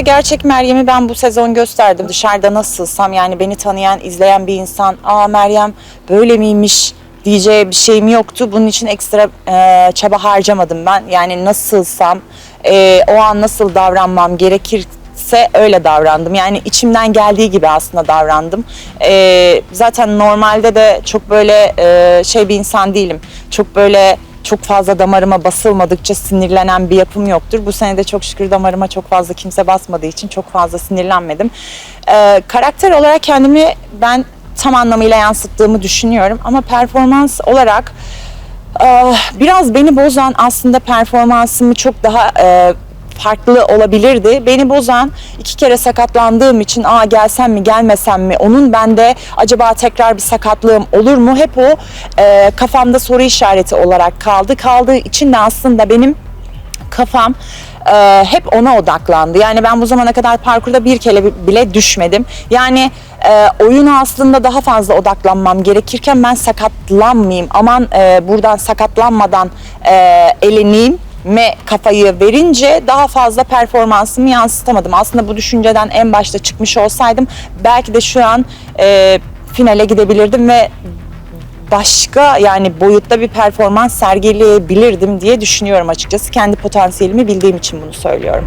Gerçek Meryem'i ben bu sezon gösterdim. Dışarıda nasılsam yani beni tanıyan, izleyen bir insan aa Meryem böyle miymiş diyeceği bir şeyim yoktu. Bunun için ekstra e, çaba harcamadım ben. Yani nasılsam, e, o an nasıl davranmam gerekirse öyle davrandım. Yani içimden geldiği gibi aslında davrandım. E, zaten normalde de çok böyle e, şey bir insan değilim. Çok böyle çok fazla damarıma basılmadıkça sinirlenen bir yapım yoktur. Bu sene de çok şükür damarıma çok fazla kimse basmadığı için çok fazla sinirlenmedim. Ee, karakter olarak kendimi ben tam anlamıyla yansıttığımı düşünüyorum ama performans olarak e, biraz beni bozan aslında performansımı çok daha e, farklı olabilirdi. Beni bozan iki kere sakatlandığım için aa gelsem mi gelmesem mi onun bende acaba tekrar bir sakatlığım olur mu hep o e, kafamda soru işareti olarak kaldı. Kaldığı için de aslında benim kafam e, hep ona odaklandı. Yani ben bu zamana kadar parkurda bir kere bi- bile düşmedim. Yani e, oyuna aslında daha fazla odaklanmam gerekirken ben sakatlanmayayım. Aman e, buradan sakatlanmadan e, eleneyim me kafayı verince daha fazla performansımı yansıtamadım. Aslında bu düşünceden en başta çıkmış olsaydım belki de şu an e, finale gidebilirdim ve başka yani boyutta bir performans sergileyebilirdim diye düşünüyorum açıkçası. Kendi potansiyelimi bildiğim için bunu söylüyorum.